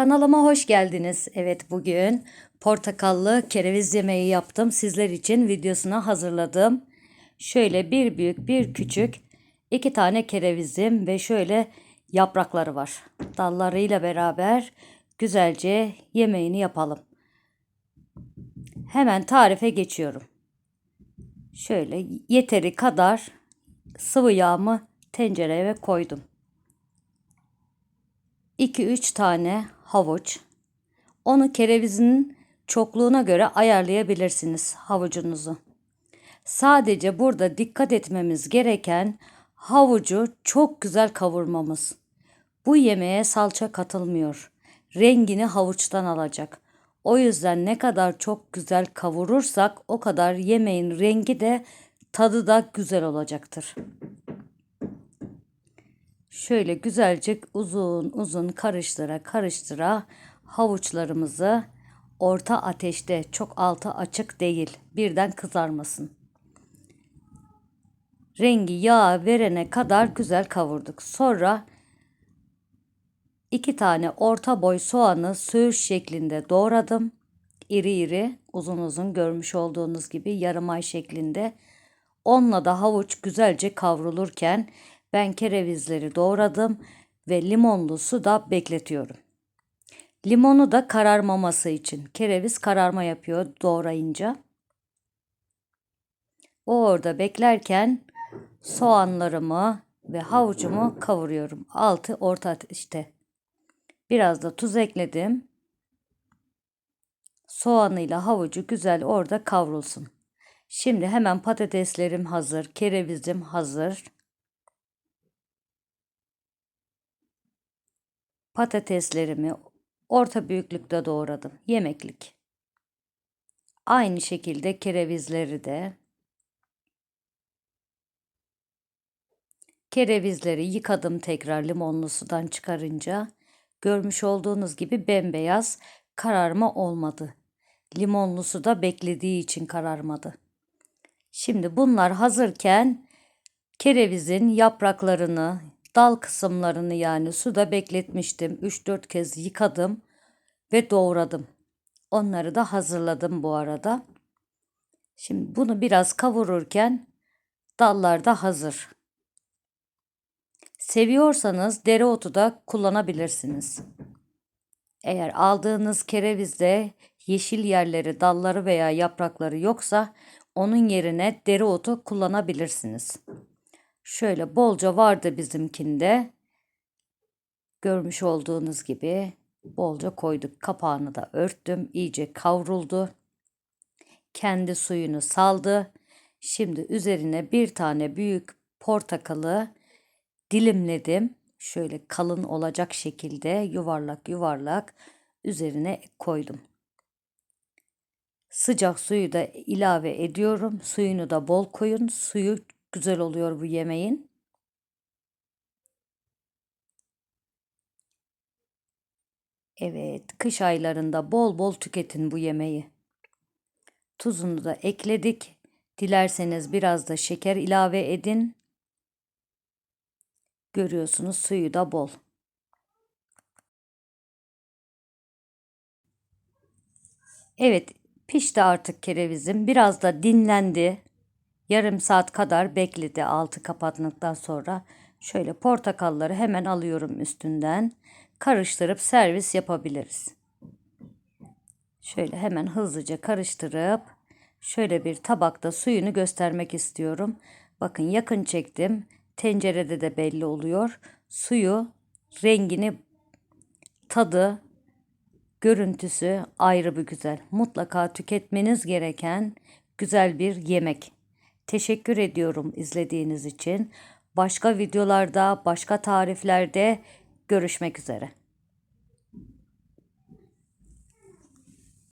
Kanalıma hoş geldiniz. Evet bugün portakallı kereviz yemeği yaptım. Sizler için videosunu hazırladım. Şöyle bir büyük bir küçük iki tane kerevizim ve şöyle yaprakları var. Dallarıyla beraber güzelce yemeğini yapalım. Hemen tarife geçiyorum. Şöyle yeteri kadar sıvı yağımı tencereye koydum. 2-3 tane havuç. Onu kerevizin çokluğuna göre ayarlayabilirsiniz havucunuzu. Sadece burada dikkat etmemiz gereken havucu çok güzel kavurmamız. Bu yemeğe salça katılmıyor. Rengini havuçtan alacak. O yüzden ne kadar çok güzel kavurursak o kadar yemeğin rengi de tadı da güzel olacaktır. Şöyle güzelce uzun uzun karıştıra karıştıra havuçlarımızı orta ateşte çok altı açık değil birden kızarmasın. Rengi yağ verene kadar güzel kavurduk. Sonra iki tane orta boy soğanı söğüş şeklinde doğradım. İri iri uzun uzun görmüş olduğunuz gibi yarım ay şeklinde. Onunla da havuç güzelce kavrulurken ben kerevizleri doğradım ve limonlu su da bekletiyorum. Limonu da kararmaması için. Kereviz kararma yapıyor doğrayınca. O orada beklerken soğanlarımı ve havucumu kavuruyorum. Altı orta ateşte. Biraz da tuz ekledim. Soğanıyla havucu güzel orada kavrulsun. Şimdi hemen patateslerim hazır, kerevizim hazır. Patateslerimi orta büyüklükte doğradım. Yemeklik. Aynı şekilde kerevizleri de kerevizleri yıkadım tekrar limonlu sudan çıkarınca. Görmüş olduğunuz gibi bembeyaz kararma olmadı. Limonlu suda beklediği için kararmadı. Şimdi bunlar hazırken kerevizin yapraklarını, dal kısımlarını yani suda bekletmiştim. 3-4 kez yıkadım ve doğradım. Onları da hazırladım bu arada. Şimdi bunu biraz kavururken dallar da hazır. Seviyorsanız dereotu da kullanabilirsiniz. Eğer aldığınız kerevizde yeşil yerleri, dalları veya yaprakları yoksa onun yerine dereotu kullanabilirsiniz. Şöyle bolca vardı bizimkinde. Görmüş olduğunuz gibi bolca koyduk. Kapağını da örttüm. İyice kavruldu. Kendi suyunu saldı. Şimdi üzerine bir tane büyük portakalı dilimledim. Şöyle kalın olacak şekilde yuvarlak yuvarlak üzerine koydum. Sıcak suyu da ilave ediyorum. Suyunu da bol koyun. Suyu güzel oluyor bu yemeğin. Evet, kış aylarında bol bol tüketin bu yemeği. Tuzunu da ekledik. Dilerseniz biraz da şeker ilave edin. Görüyorsunuz suyu da bol. Evet, pişti artık kerevizim. Biraz da dinlendi. Yarım saat kadar bekledi altı kapattıktan sonra. Şöyle portakalları hemen alıyorum üstünden. Karıştırıp servis yapabiliriz. Şöyle hemen hızlıca karıştırıp şöyle bir tabakta suyunu göstermek istiyorum. Bakın yakın çektim. Tencerede de belli oluyor. Suyu, rengini, tadı, görüntüsü ayrı bir güzel. Mutlaka tüketmeniz gereken güzel bir yemek. Teşekkür ediyorum izlediğiniz için. Başka videolarda, başka tariflerde görüşmek üzere.